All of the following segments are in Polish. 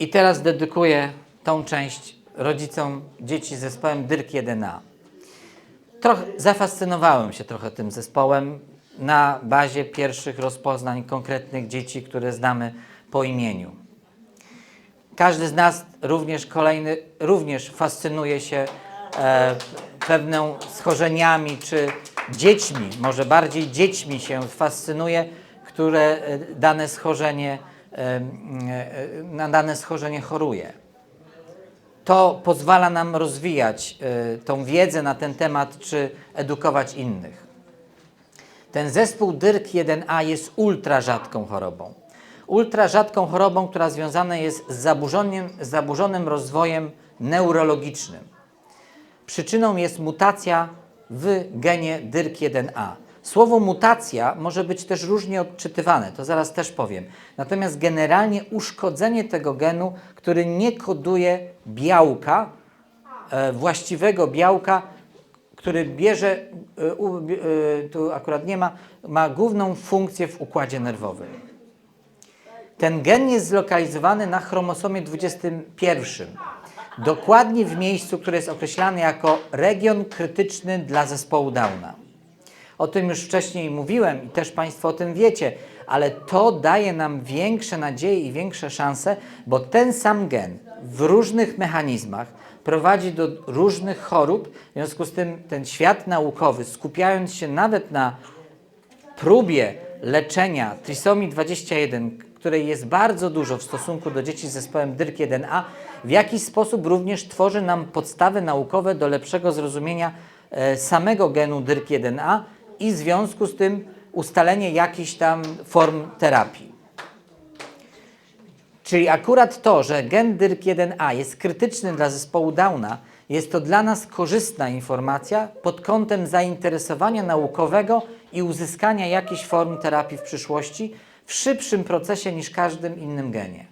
I teraz dedykuję tą część rodzicom dzieci z zespołem DYRK-1A. Trochę, zafascynowałem się trochę tym zespołem na bazie pierwszych rozpoznań konkretnych dzieci, które znamy po imieniu. Każdy z nas również kolejny, również fascynuje się e, pewną schorzeniami czy dziećmi, może bardziej dziećmi się fascynuje, które e, dane schorzenie, na dane schorzenie choruje. To pozwala nam rozwijać e, tą wiedzę na ten temat, czy edukować innych. Ten zespół DYRK-1A jest ultra rzadką chorobą. Ultra rzadką chorobą, która związana jest z zaburzonym, zaburzonym rozwojem neurologicznym. Przyczyną jest mutacja w genie DYRK1A. Słowo mutacja może być też różnie odczytywane, to zaraz też powiem. Natomiast generalnie uszkodzenie tego genu, który nie koduje białka, e, właściwego białka, który bierze, e, e, tu akurat nie ma, ma główną funkcję w układzie nerwowym. Ten gen jest zlokalizowany na chromosomie 21. Dokładnie w miejscu, które jest określane jako region krytyczny dla zespołu Downa. O tym już wcześniej mówiłem i też Państwo o tym wiecie, ale to daje nam większe nadzieje i większe szanse, bo ten sam gen w różnych mechanizmach prowadzi do różnych chorób. W związku z tym ten świat naukowy, skupiając się nawet na próbie leczenia trisomii 21, której jest bardzo dużo w stosunku do dzieci z zespołem DYRK1A, w jakiś sposób również tworzy nam podstawy naukowe do lepszego zrozumienia e, samego genu DYRK1A i w związku z tym ustalenie jakichś tam form terapii. Czyli akurat to, że gen DYRK1A jest krytyczny dla zespołu Downa, jest to dla nas korzystna informacja pod kątem zainteresowania naukowego i uzyskania jakichś form terapii w przyszłości w szybszym procesie niż każdym innym genie.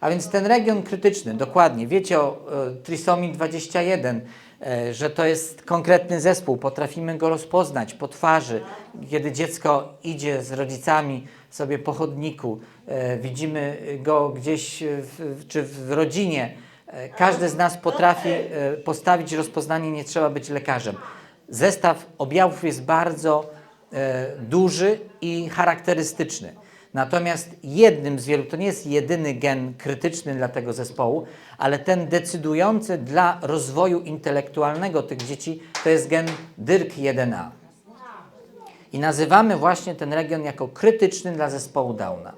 A więc ten region krytyczny, dokładnie, wiecie o e, trisomii 21, e, że to jest konkretny zespół, potrafimy go rozpoznać po twarzy, kiedy dziecko idzie z rodzicami sobie po chodniku, e, widzimy go gdzieś w, czy w rodzinie. E, każdy z nas potrafi e, postawić rozpoznanie, nie trzeba być lekarzem. Zestaw objawów jest bardzo e, duży i charakterystyczny. Natomiast jednym z wielu, to nie jest jedyny gen krytyczny dla tego zespołu, ale ten decydujący dla rozwoju intelektualnego tych dzieci, to jest gen DYRK1A. I nazywamy właśnie ten region jako krytyczny dla zespołu Downa.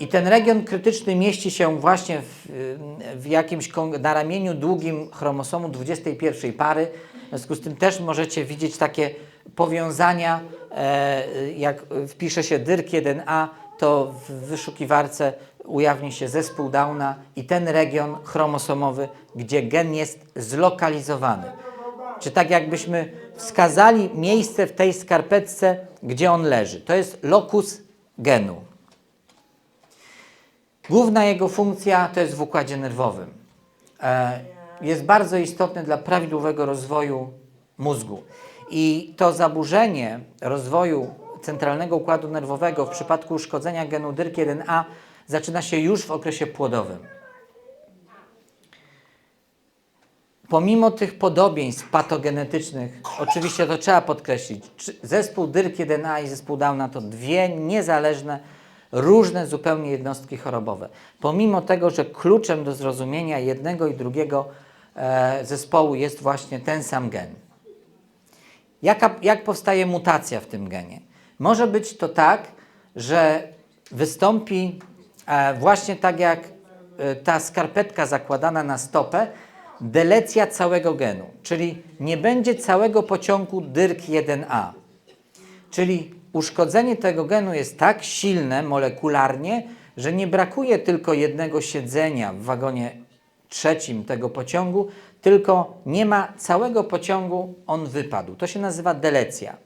I ten region krytyczny mieści się właśnie w, w jakimś na ramieniu długim chromosomu 21 pary. W związku z tym też możecie widzieć takie powiązania, jak wpisze się DYRK1A, to w wyszukiwarce ujawni się zespół Downa i ten region chromosomowy, gdzie gen jest zlokalizowany. Czy tak jakbyśmy wskazali miejsce w tej skarpetce, gdzie on leży. To jest lokus genu. Główna jego funkcja to jest w układzie nerwowym. E, Jest bardzo istotny dla prawidłowego rozwoju mózgu. I to zaburzenie rozwoju centralnego układu nerwowego w przypadku uszkodzenia genu DYRK1A zaczyna się już w okresie płodowym. Pomimo tych podobieństw patogenetycznych, oczywiście to trzeba podkreślić, zespół DYRK1A i zespół Downa to dwie niezależne, różne zupełnie jednostki chorobowe. Pomimo tego, że kluczem do zrozumienia jednego i drugiego e, zespołu jest właśnie ten sam gen. Jaka, jak powstaje mutacja w tym genie? Może być to tak, że wystąpi e, właśnie tak jak e, ta skarpetka zakładana na stopę, delecja całego genu, czyli nie będzie całego pociągu DYRK1A. Czyli uszkodzenie tego genu jest tak silne molekularnie, że nie brakuje tylko jednego siedzenia w wagonie trzecim tego pociągu, tylko nie ma całego pociągu, on wypadł. To się nazywa delecja.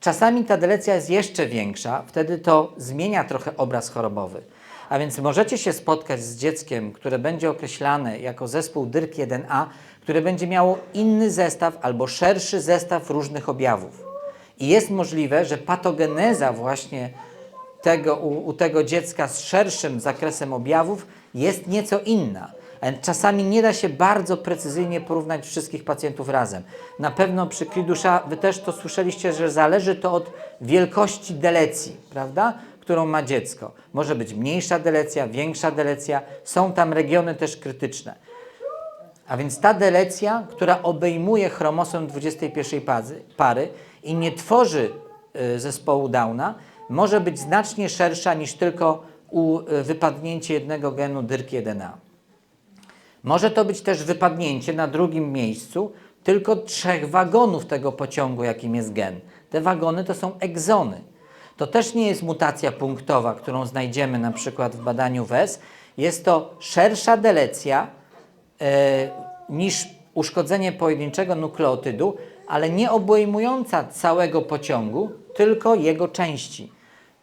Czasami ta delecja jest jeszcze większa, wtedy to zmienia trochę obraz chorobowy. A więc możecie się spotkać z dzieckiem, które będzie określane jako zespół DYRK1A, które będzie miało inny zestaw albo szerszy zestaw różnych objawów. I jest możliwe, że patogeneza właśnie tego, u, u tego dziecka z szerszym zakresem objawów jest nieco inna. E, Czasami nie da się bardzo precyzyjnie porównać wszystkich pacjentów razem. Na pewno przy Kridusza, wy też to słyszeliście, że zależy to od wielkości delecji, prawda? którą ma dziecko. Może być mniejsza delecja, większa delecja. Są tam regiony też krytyczne. A więc ta delecja, która obejmuje chromosom 21 pazy- pary i nie tworzy y, zespołu Downa, może być znacznie szersza niż tylko u y, wypadnięcie jednego genu DYRK1A. Może to być też wypadnięcie na drugim miejscu tylko trzech wagonów tego pociągu, jakim jest gen. Te wagony to są egzony. To też nie jest mutacja punktowa, którą znajdziemy na przykład w badaniu WES. Jest to szersza delecja e, niż uszkodzenie pojedynczego nukleotydu, ale nie obejmująca całego pociągu, tylko jego części.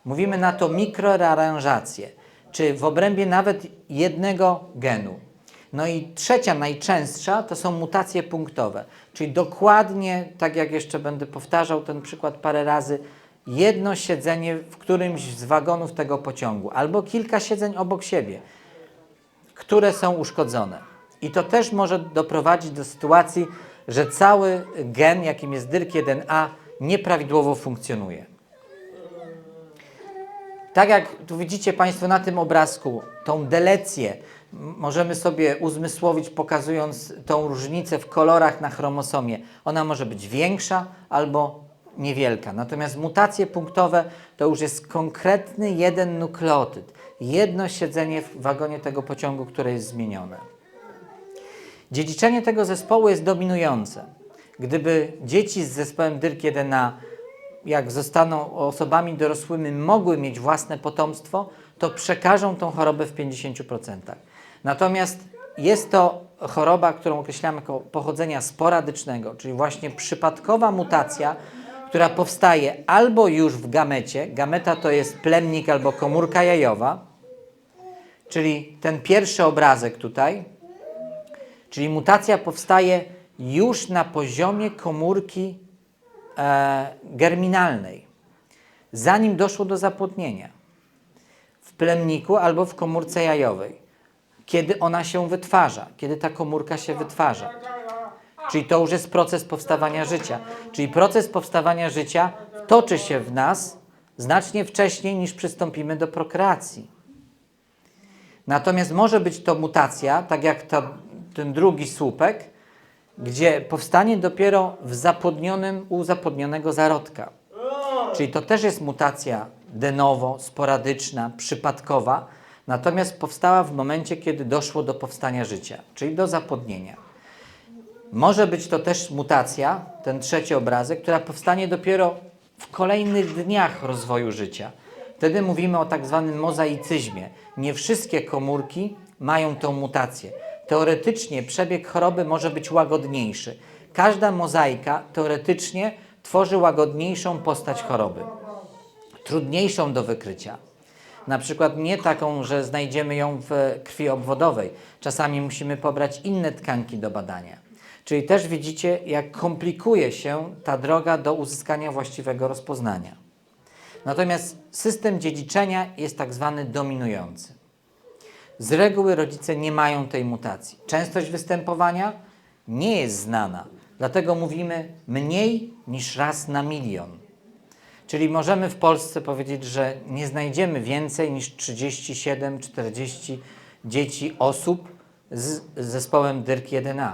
Mówimy na to mikrorearanżację, czy w obrębie nawet jednego genu. No i trzecia, najczęstsza, to są mutacje punktowe, czyli dokładnie, tak jak jeszcze będę powtarzał ten przykład parę razy, jedno siedzenie w którymś z wagonów tego pociągu, albo kilka siedzeń obok siebie, które są uszkodzone. I to też może doprowadzić do sytuacji, że cały gen, jakim jest DYRK1A, nieprawidłowo funkcjonuje. Tak jak tu widzicie Państwo na tym obrazku, tą delecję możemy sobie uzmysłowić, pokazując tą różnicę w kolorach na chromosomie. Ona może być większa albo niewielka. Natomiast mutacje punktowe to już jest konkretny jeden nukleotyd, jedno siedzenie w wagonie tego pociągu, które jest zmienione. Dziedziczenie tego zespołu jest dominujące. Gdyby dzieci z zespołem DYRK1A, jak zostaną osobami dorosłymi, mogły mieć własne potomstwo, to przekażą tą chorobę w 50%. Natomiast jest to choroba, którą określamy jako pochodzenia sporadycznego, czyli właśnie przypadkowa mutacja, która powstaje albo już w gamecie, gameta to jest plemnik albo komórka jajowa, czyli ten pierwszy obrazek tutaj, Czyli mutacja powstaje już na poziomie komórki e, germinalnej, zanim doszło do zapłodnienia. W plemniku albo w komórce jajowej, kiedy ona się wytwarza, kiedy ta komórka się wytwarza. Czyli to już jest proces powstawania życia. Czyli proces powstawania życia toczy się w nas znacznie wcześniej niż przystąpimy do prokreacji. Natomiast może być to mutacja, tak jak ta, ten drugi słupek, gdzie powstanie dopiero w zapłodnionym, u zapłodnionego zarodka. Czyli to też jest mutacja de novo, sporadyczna, przypadkowa, natomiast powstała w momencie, kiedy doszło do powstania życia, czyli do zapłodnienia. Może być to też mutacja, ten trzeci obrazek, która powstanie dopiero w kolejnych dniach rozwoju życia. Wtedy mówimy o tak zwanym mozaicyzmie. Nie wszystkie komórki mają tą mutację. Teoretycznie przebieg choroby może być łagodniejszy. Każda mozaika teoretycznie tworzy łagodniejszą postać choroby, trudniejszą do wykrycia. Na przykład nie taką, że znajdziemy ją w krwi obwodowej. Czasami musimy pobrać inne tkanki do badania. Czyli też widzicie, jak komplikuje się ta droga do uzyskania właściwego rozpoznania. Natomiast system dziedziczenia jest tak zwany dominujący. Z reguły rodzice nie mają tej mutacji. Częstość występowania nie jest znana, dlatego mówimy mniej niż raz na milion. Czyli możemy w Polsce powiedzieć, że nie znajdziemy więcej niż 37-40 dzieci, osób z zespołem DYRK1A.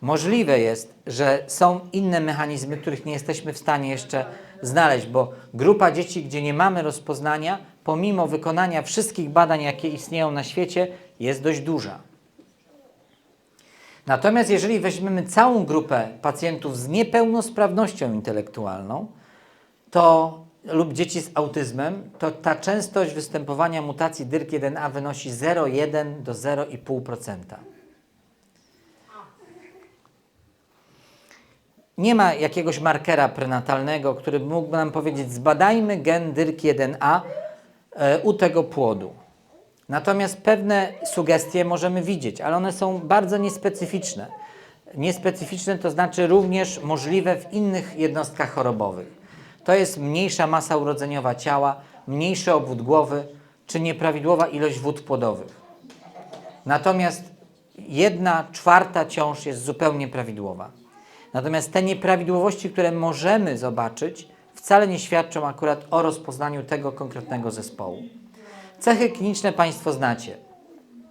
Możliwe jest, że są inne mechanizmy, których nie jesteśmy w stanie jeszcze znaleźć, bo grupa dzieci, gdzie nie mamy rozpoznania, pomimo wykonania wszystkich badań, jakie istnieją na świecie, jest dość duża. Natomiast jeżeli weźmiemy całą grupę pacjentów z niepełnosprawnością intelektualną, to lub dzieci z autyzmem, to ta częstość występowania mutacji DYRK1A wynosi 0,1 do 0,5%. Nie ma jakiegoś markera prenatalnego, który mógłby nam powiedzieć, zbadajmy gen DYRK1A e, u tego płodu. Natomiast pewne sugestie możemy widzieć, ale one są bardzo niespecyficzne. Niespecyficzne to znaczy również możliwe w innych jednostkach chorobowych. to jest mniejsza masa urodzeniowa ciała, mniejszy obwód głowy czy nieprawidłowa ilość wód płodowych. Natomiast jedna czwarta ciąż jest zupełnie prawidłowa. Natomiast te nieprawidłowości, które możemy zobaczyć, wcale nie świadczą akurat o rozpoznaniu tego konkretnego zespołu. Cechy kliniczne Państwo znacie.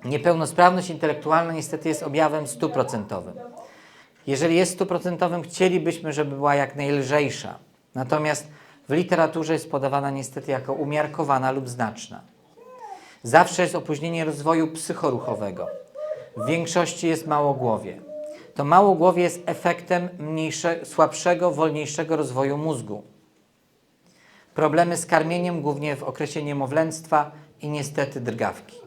Niepełnosprawność intelektualna niestety jest objawem stuprocentowym. Jeżeli jest stuprocentowym, chcielibyśmy, żeby była jak najlżejsza. Natomiast w literaturze jest podawana niestety jako umiarkowana lub znaczna. Zawsze jest opóźnienie rozwoju psychoruchowego. W większości jest małogłowie. To małogłowie jest efektem mniejsze, słabszego, wolniejszego rozwoju mózgu. Problemy z karmieniem, głównie w okresie niemowlęctwa i niestety drgawki.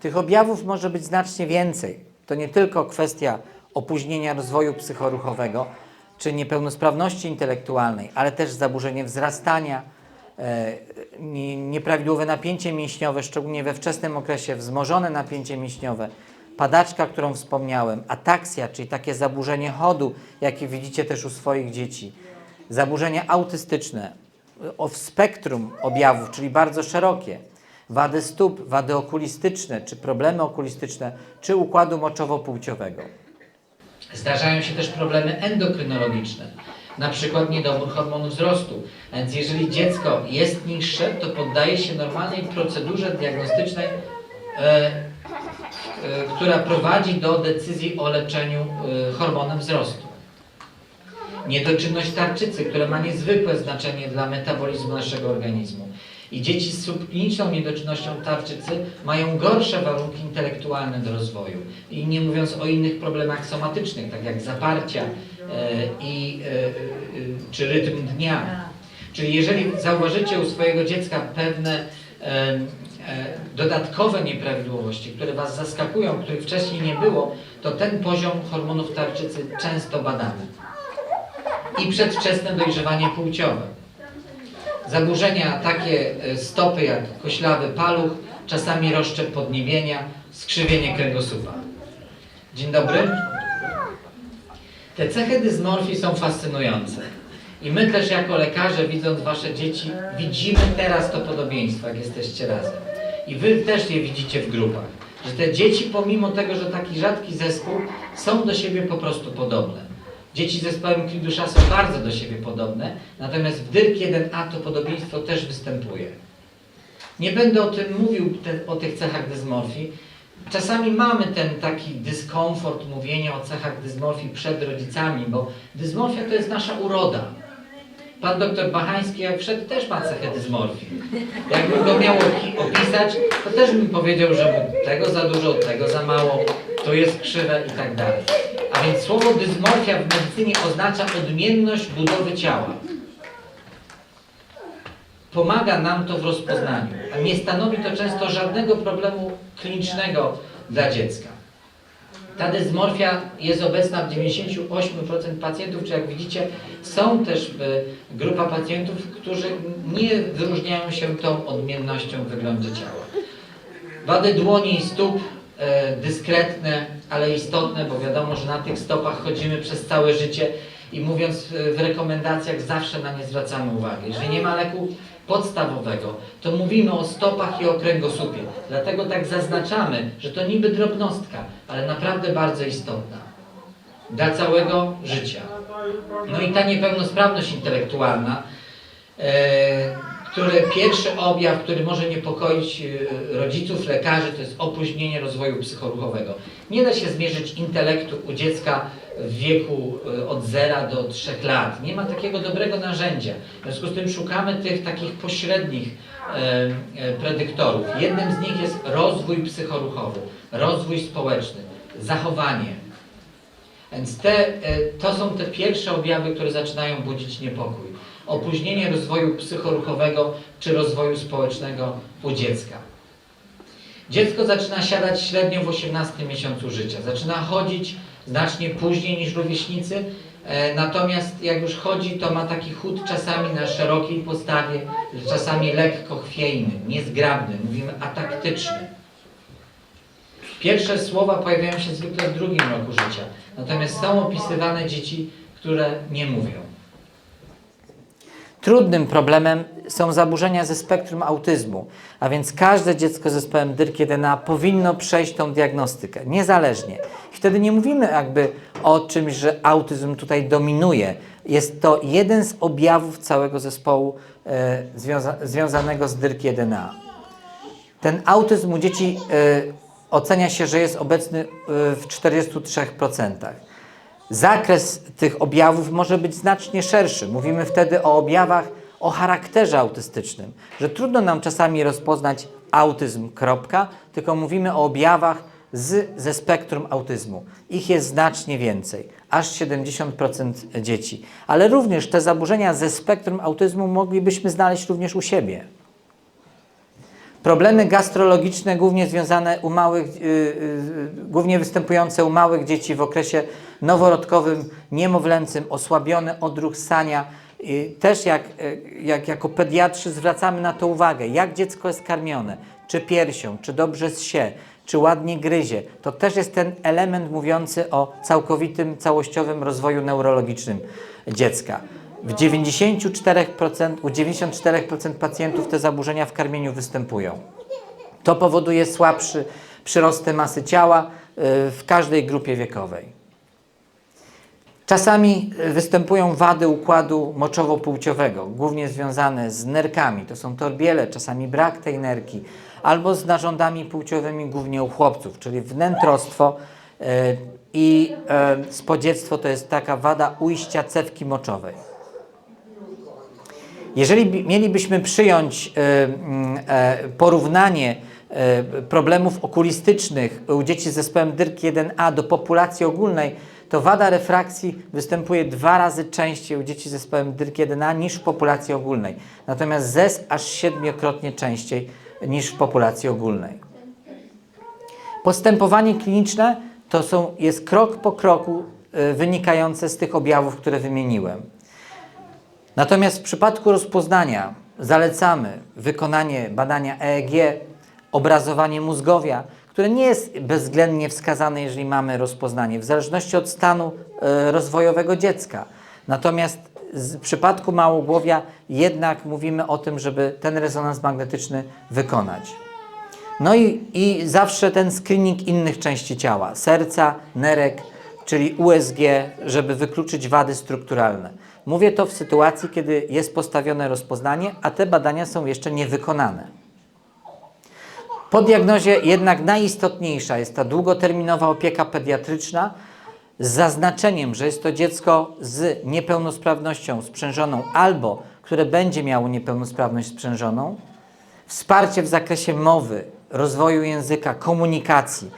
Tych objawów może być znacznie więcej. To nie tylko kwestia opóźnienia rozwoju psychoruchowego czy niepełnosprawności intelektualnej, ale też zaburzenie wzrastania, e, nie- nieprawidłowe napięcie mięśniowe, szczególnie we wczesnym okresie, wzmożone napięcie mięśniowe, padaczka, którą wspomniałem, ataksja, czyli takie zaburzenie chodu, jakie widzicie też u swoich dzieci, zaburzenia autystyczne, o spektrum objawów, czyli bardzo szerokie, wady stóp, wady okulistyczne, czy problemy okulistyczne, czy układu moczowo-płciowego. Zdarzają się też problemy endokrynologiczne, na przykład niedobór hormonu wzrostu. Więc jeżeli dziecko jest niższe, to poddaje się normalnej procedurze diagnostycznej, e, e, która prowadzi do decyzji o leczeniu e, hormonem wzrostu. Niedoczynność tarczycy, która ma niezwykłe znaczenie dla metabolizmu naszego organizmu. I dzieci z subkliniczną niedoczynnością tarczycy mają gorsze warunki intelektualne do rozwoju. I nie mówiąc o innych problemach somatycznych, tak jak zaparcia e, i, e, e, czy rytm dnia. Czyli jeżeli zauważycie u swojego dziecka pewne dodatkowe nieprawidłowości, które Was zaskakują, których wcześniej nie było, to ten poziom hormonów tarczycy często badamy. I przedwczesne dojrzewanie płciowe. Zaburzenia takie e, stopy jak koślawy paluch, czasami rozszczep podniebienia, skrzywienie kręgosłupa. Dzień dobry. Te cechy dysmorfii są fascynujące. I my też jako lekarze, widząc Wasze dzieci, widzimy teraz to podobieństwo, jak jesteście razem. I Wy też je widzicie w grupach. Że te dzieci, pomimo tego, że taki rzadki zespół, są do siebie po prostu podobne. Dzieci z zespołem Kridusza są bardzo do siebie podobne, natomiast w DYRK 1A to podobieństwo też występuje. Nie będę o tym mówił, te, o tych cechach dysmorfii. Czasami mamy ten taki dyskomfort mówienia o cechach dysmorfii przed rodzicami, bo dysmorfia to jest nasza uroda. Pan doktor Bachański, jak wszedł, też ma cechę dysmorfii. Jakbym go miał opi- opisać, to też bym powiedział, że tego za dużo, tego za mało, to jest krzywe i tak dalej. Więc słowo dysmorfia w medycynie oznacza odmienność budowy ciała. Pomaga nam to w rozpoznaniu, a nie stanowi to często żadnego problemu klinicznego dla dziecka. Ta dysmorfia jest obecna w 98% pacjentów, czy jak widzicie, są też e, grupa pacjentów, którzy nie wyróżniają się tą odmiennością w wyglądzie ciała. Wady dłoni i stóp dyskretne, ale istotne, bo wiadomo, że na tych stopach chodzimy przez całe życie i mówiąc e, w rekomendacjach zawsze na nie zwracamy uwagę. Jeżeli nie ma leku podstawowego, to mówimy o stopach i o kręgosłupie. Dlatego tak zaznaczamy, że to niby drobnostka, ale naprawdę bardzo istotna dla całego życia. No i ta niepełnosprawność intelektualna, e, który pierwszy objaw, który może niepokoić e, rodziców, lekarzy, to jest opóźnienie rozwoju psychoruchowego. Nie da się zmierzyć intelektu u dziecka w wieku e, od 0 do 3 lat. Nie ma takiego dobrego narzędzia. W związku z tym szukamy tych takich pośrednich e, predyktorów. Jednym z nich jest rozwój psychoruchowy, rozwój społeczny, zachowanie. Więc te, to są te pierwsze objawy, które zaczynają budzić niepokój. Opóźnienie rozwoju psychoruchowego czy rozwoju społecznego u dziecka. Dziecko zaczyna siadać średnio w 18 miesiącu życia. Zaczyna chodzić znacznie później niż rówieśnicy, e, natomiast jak już chodzi, to ma taki chód czasami na szerokiej podstawie, czasami lekko chwiejny, niezgrabny, mówimy ataktyczny. Pierwsze słowa pojawiają się zwykle w drugim roku życia, natomiast są opisywane dzieci, które nie mówią. Trudnym problemem są zaburzenia ze spektrum autyzmu, a więc każde dziecko z zespołem DYRK-1A powinno przejść tą diagnostykę, niezależnie. I wtedy nie mówimy jakby o czymś, że autyzm tutaj dominuje. Jest to jeden z objawów całego zespołu e, związa związanego z DYRK-1A. Ten autyzm u dzieci e, ocenia się, że jest obecny e, w 43%. Zakres tych objawów może być znacznie szerszy. Mówimy wtedy o objawach o charakterze autystycznym, że trudno nam czasami rozpoznać autyzm, kropka, tylko mówimy o objawach z, ze spektrum autyzmu. Ich jest znacznie więcej, aż 70% dzieci. Ale również te zaburzenia ze spektrum autyzmu moglibyśmy znaleźć również u siebie. Problemy gastrologiczne, głównie związane u małych, y, y, głównie występujące u małych dzieci w okresie noworodkowym, niemowlęcym, osłabiony odruch ssania. Y, Też jak, y, jak jako pediatrzy zwracamy na to uwagę, jak dziecko jest karmione, czy piersią, czy dobrze zsie, czy ładnie gryzie. To też jest ten element mówiący o całkowitym, całościowym rozwoju neurologicznym dziecka. W 94%, u 94% pacjentów te zaburzenia w karmieniu występują. To powoduje słabszy przyrosty masy ciała y, w każdej grupie wiekowej. Czasami y, występują wady układu moczowo-płciowego, głównie związane z nerkami. To są torbiele, czasami brak tej nerki, albo z narządami płciowymi, głównie u chłopców, czyli wnętrostwo y, i spodziectwo to jest taka wada ujścia cewki moczowej. Jeżeli mielibyśmy przyjąć y, mm, e, porównanie e, problemów okulistycznych u dzieci z zespołem DYRK-1A do populacji ogólnej, to wada refrakcji występuje dwa razy częściej u dzieci z zespołem DYRK-1A niż w populacji ogólnej. Natomiast ZES aż siedmiokrotnie częściej niż w populacji ogólnej. Postępowanie kliniczne to są, jest krok po kroku y, wynikające z tych objawów, które wymieniłem. Natomiast w przypadku rozpoznania zalecamy wykonanie badania EEG, obrazowanie mózgowia, które nie jest bezwzględnie wskazane, jeżeli mamy rozpoznanie, w zależności od stanu e, rozwojowego dziecka. Natomiast w przypadku małogłowia jednak mówimy o tym, żeby ten rezonans magnetyczny wykonać. No i, i zawsze ten screening innych części ciała, serca, nerek, czyli USG, żeby wykluczyć wady strukturalne. Mówię to w sytuacji, kiedy jest postawione rozpoznanie, a te badania są jeszcze niewykonane. Po diagnozie jednak najistotniejsza jest ta długoterminowa opieka pediatryczna z zaznaczeniem, że jest to dziecko z niepełnosprawnością sprzężoną albo które będzie miało niepełnosprawność sprzężoną, wsparcie w zakresie mowy, rozwoju języka, komunikacji.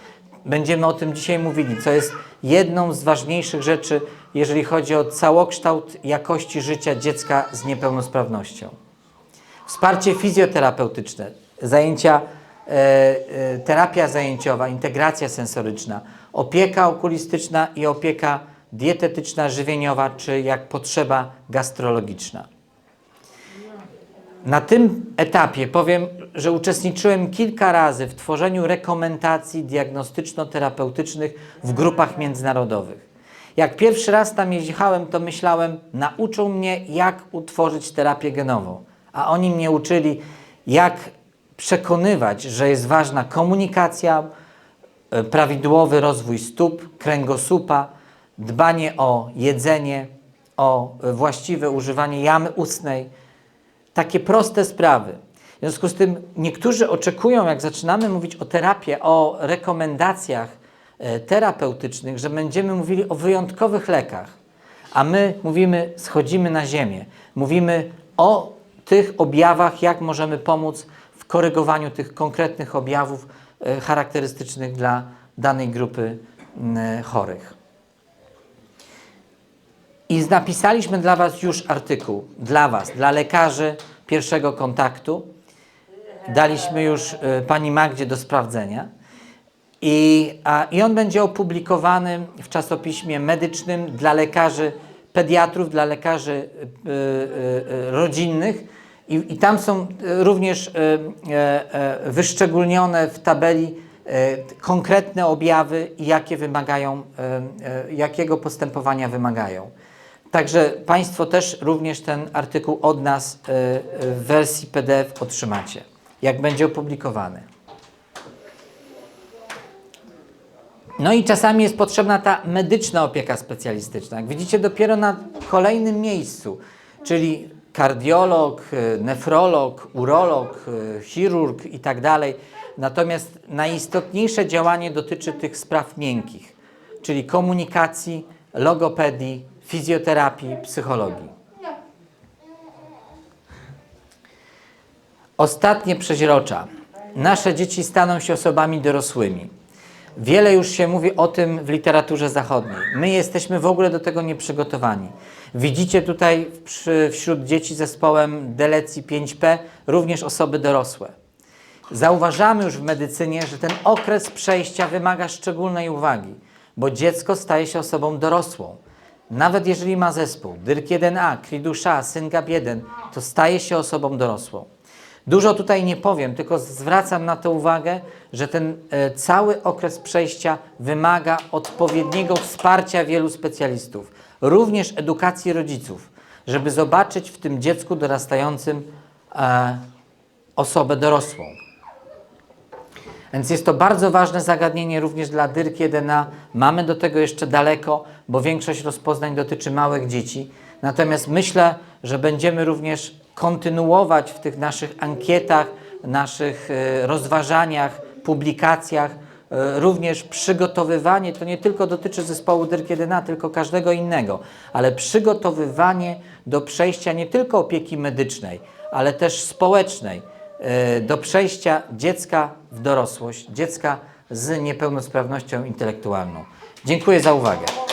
Będziemy o tym dzisiaj mówili, co jest jedną z ważniejszych rzeczy, jeżeli chodzi o całokształt jakości życia dziecka z niepełnosprawnością. Wsparcie fizjoterapeutyczne, zajęcia, e, e, terapia zajęciowa, integracja sensoryczna, opieka okulistyczna i opieka dietetyczna, żywieniowa, czy jak potrzeba gastrologiczna. Na tym etapie powiem, że uczestniczyłem kilka razy w tworzeniu rekomendacji diagnostyczno-terapeutycznych w grupach międzynarodowych. Jak pierwszy raz tam jechałem, to myślałem, nauczą mnie, jak utworzyć terapię genową, a oni mnie uczyli, jak przekonywać, że jest ważna komunikacja, e, prawidłowy rozwój stóp, kręgosłupa, dbanie o jedzenie, o e, właściwe używanie jamy ustnej, takie proste sprawy. W związku z tym niektórzy oczekują, jak zaczynamy mówić o terapii, o rekomendacjach terapeutycznych, że będziemy mówili o wyjątkowych lekach, a my mówimy, schodzimy na ziemię, mówimy o tych objawach, jak możemy pomóc w korygowaniu tych konkretnych objawów e, charakterystycznych dla danej grupy m, chorych. I napisaliśmy dla Was już artykuł, dla Was, dla lekarzy pierwszego kontaktu. Daliśmy już Pani Magdzie do sprawdzenia. I, a, I on będzie opublikowany w czasopiśmie medycznym dla lekarzy pediatrów, dla lekarzy y, y, y, rodzinnych. I, I tam są y, również y, e, e, wyszczególnione w tabeli e, konkretne objawy jakie wymagają, e, e, jakiego postępowania wymagają. Także Państwo też również ten artykuł od nas y, y, w wersji PDF otrzymacie, jak będzie opublikowany. No i czasami jest potrzebna ta medyczna opieka specjalistyczna. Jak widzicie, dopiero na kolejnym miejscu, czyli kardiolog, y, nefrolog, urolog, y, chirurg i tak dalej. Natomiast najistotniejsze działanie dotyczy tych spraw miękkich, czyli komunikacji, logopedii, fizjoterapii, psychologii. Ostatnie przeźrocza. Nasze dzieci staną się osobami dorosłymi. Wiele już się mówi o tym w literaturze zachodniej. My jesteśmy w ogóle do tego nieprzygotowani. Widzicie tutaj przy, wśród dzieci zespołem delecji 5P również osoby dorosłe. Zauważamy już w medycynie, że ten okres przejścia wymaga szczególnej uwagi, bo dziecko staje się osobą dorosłą. Nawet jeżeli ma zespół DYRK1A, Kridusza, SYNGAP1, to staje się osobą dorosłą. Dużo tutaj nie powiem, tylko zwracam na to uwagę, że ten e, cały okres przejścia wymaga odpowiedniego wsparcia wielu specjalistów, również edukacji rodziców, żeby zobaczyć w tym dziecku dorastającym e, osobę dorosłą. Więc jest to bardzo ważne zagadnienie również dla DYRK 1A. Mamy do tego jeszcze daleko, bo większość rozpoznań dotyczy małych dzieci. Natomiast myślę, że będziemy również kontynuować w tych naszych ankietach, naszych e, rozważaniach, publikacjach e, również przygotowywanie, to nie tylko dotyczy zespołu DYRK 1A, tylko każdego innego, ale przygotowywanie do przejścia nie tylko opieki medycznej, ale też społecznej, e, do przejścia dziecka w dorosłość, dziecka z niepełnosprawnością intelektualną. Dziękuję za uwagę.